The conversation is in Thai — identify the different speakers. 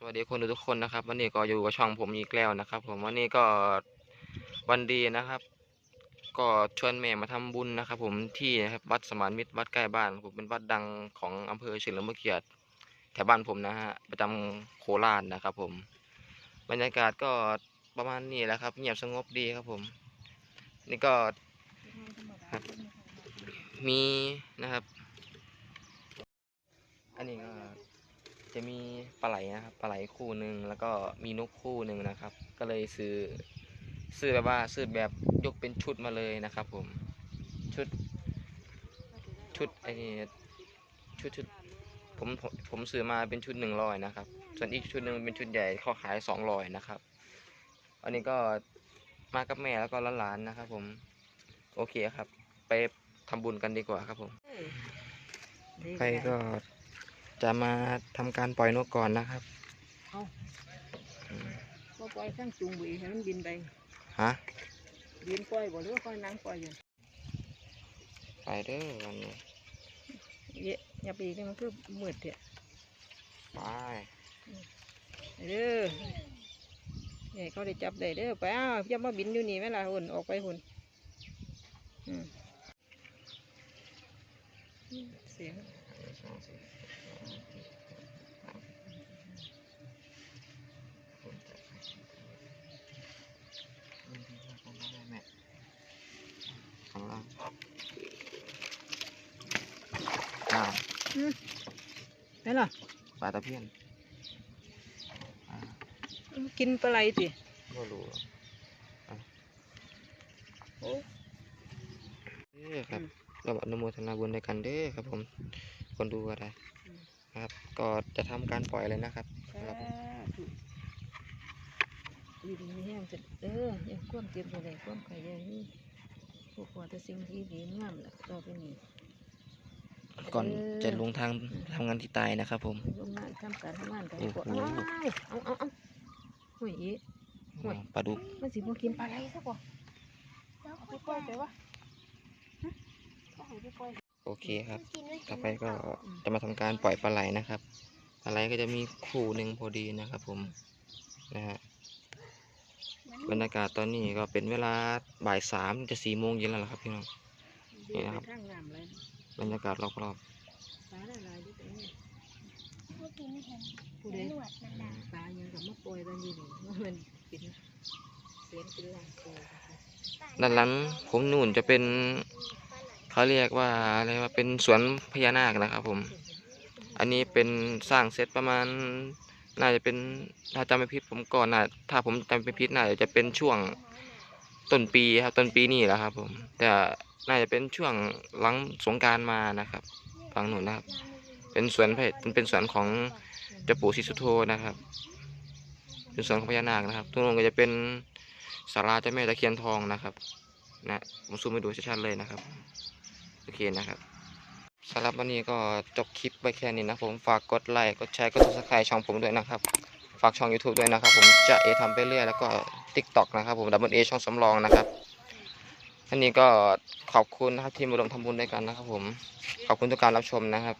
Speaker 1: สวัสดีคนดูทุกคนนะครับ วันนี้ก็อยู่กับช่องผมอีกแล้วนะครับ ผมวันนี้ก็วันดีนะครับ ก็ชวนแม่มาทำบุญนะครับ ผมที่นะครับวัดสมานมิตรวัดใกล้บ้านผมเป็นวัดดังของอำเภอเฉลิมพระเกียรติแถวบ้านผมนะฮะประจำโคราชนะครับ ผม บรรยากาศก็ประมาณนี้แหละครับ เงียบสงบดีครับผม นี่ก็มีนะครับ อันนี้ก็ จะมีปลาไหลนะครับปลาไหลคู่หนึ่งแล้วก็มีนกคู่หนึ่งนะครับ ก็เลยซื้อซื้อแบบว่าซื้อแบบยกเป็นชุดมาเลยนะครับ ผมชุดชุดไอ้นี่ชุดชุดผมผมผมซื้อมาเป็นชุดหนึ่งร้อยนะครับ ส่วนอีกชุดหนึ่งเป็นชุดใหญ่เขาขายสองร้อยนะครับ อันนี้ก็มากับแม่แล้วก็หลานๆนะครับ ผมโอเคครับ ไปทำบุญกันดีกว่าครับผม ไปก็ จะมาทำการปล่อยนกก่อนนะครับ
Speaker 2: เอา
Speaker 1: อืม
Speaker 2: บ่ปล่อยข้างจุงบุยให้มันบินไป
Speaker 1: ฮะ
Speaker 2: บินปล่อยบ่หรือว่าปล่อยนางปล่อยอยู่
Speaker 1: ไปเด้อวันนี้
Speaker 2: เยะอย่าไปอีกนี่มันคือมืดเถอะ
Speaker 1: ไป
Speaker 2: ไปเด้อเนี่ยเขาได้จับได้เด้อไปอ้าวอย่ามาบินอยู่นี่แม่ล่ะหุ่นออกไปหุ่นอืมเสียง ไหนล่ะ
Speaker 1: ปลาตะเพียนอ่า
Speaker 2: กินปลาไหลติ
Speaker 1: ไม่รู้อะ
Speaker 2: โอ้
Speaker 1: เด้อครับ เราอนุโมทนาบุญด้วยกันเด้อครับ ผมคนดูก็ได้นะครับ ก็จะทำการปล่อยเลยนะครับ
Speaker 2: สาธุดีดีไม่แห้งจะเออยังความเจ็บอยู่เลยความไข่ยังนี่พวกว่าแต่สิ่งที่ดีงามแหละต่อไปนี้
Speaker 1: ก่อนจะลงทางทำงานที่ตายนะครับผม
Speaker 2: ลงงานทำการทำงานกัน
Speaker 1: โอ้
Speaker 2: ดีกว่า
Speaker 1: โห
Speaker 2: เอาเอาเอาเอาห่วยอีโอ้ย
Speaker 1: ปลาดุก
Speaker 2: มันสิบ่กินปลาไหลซะบ่เอาไปปล่อยไปวะฮะเอาไปปล่อย
Speaker 1: โอเคครับ ต่อไปก็จะมาทำการปล่อยปลาไหลนะครับปลาไหลก็จะมีคู่หนึ่งพอดีนะครับ ผมนะฮะบรรยากาศตอนนี้ก็เป็นเวลาบ่ายสามจะสี่โมงเย็นแล้วล่ะครับพี่น้องนี่นะครับ
Speaker 2: ทางน้ำเลย
Speaker 1: บรรยากาศรอบ
Speaker 2: ปลาละลายอยู่ตรงนี้
Speaker 3: เมื่อกี้ไม่เห็น
Speaker 2: ผู้ใด
Speaker 3: หนวดมันด
Speaker 2: ปลายังกับมาปล่อยกันอยู่นี่ว่ามันเป็นเสียงเป็นลางโซ่ำ
Speaker 1: ๆด้านหลังผมนู่นจะเป็น เขาเรียกว่าอะไรว่าเป็นสวนพญานาคนะครับ ผม อันนี้เป็นสร้างเสร็จประมาณ น่าจะเป็นถ้าจำไม่ผิดผมก่อนน่าถ้าผมจำไม่ผิดน่าจะเป็นช่วงต้นปีครับต้นปีนี่แหละครับ ผม แต่น่าจะเป็นช่วงหลังสงการมานะครับฝั่งหนูนนะครับ เป็นสวนพระเป็นสวนของเจ้าปู่ศรีสุโธนะครับเป็นสวนของพญานาคนะครับตรงนู้นก็จะเป็นศาลาเจ้าแม่ตะเคียนทองนะครับ นะผมซูมให้ดูชัดๆเลยนะครับ โอเคนะครับสำหรับวันนี้ก็จบคลิปไปแค่นี้นะผมฝากกดไลค์กดแชร์กด subscribe ช่องผมด้วยนะครับ ฝากช่อง YouTube ด้วยนะครับ ผมจะเอทำไปเรื่อยแล้วก็ TikTok นะครับ ผมดับเบิลเอช่องสำรองนะครับอันนี้ก็ขอบคุณนะครับที่มาร่วมทำบุญด้วยกันนะครับ ผมขอบคุณทุกการรับชมนะครับ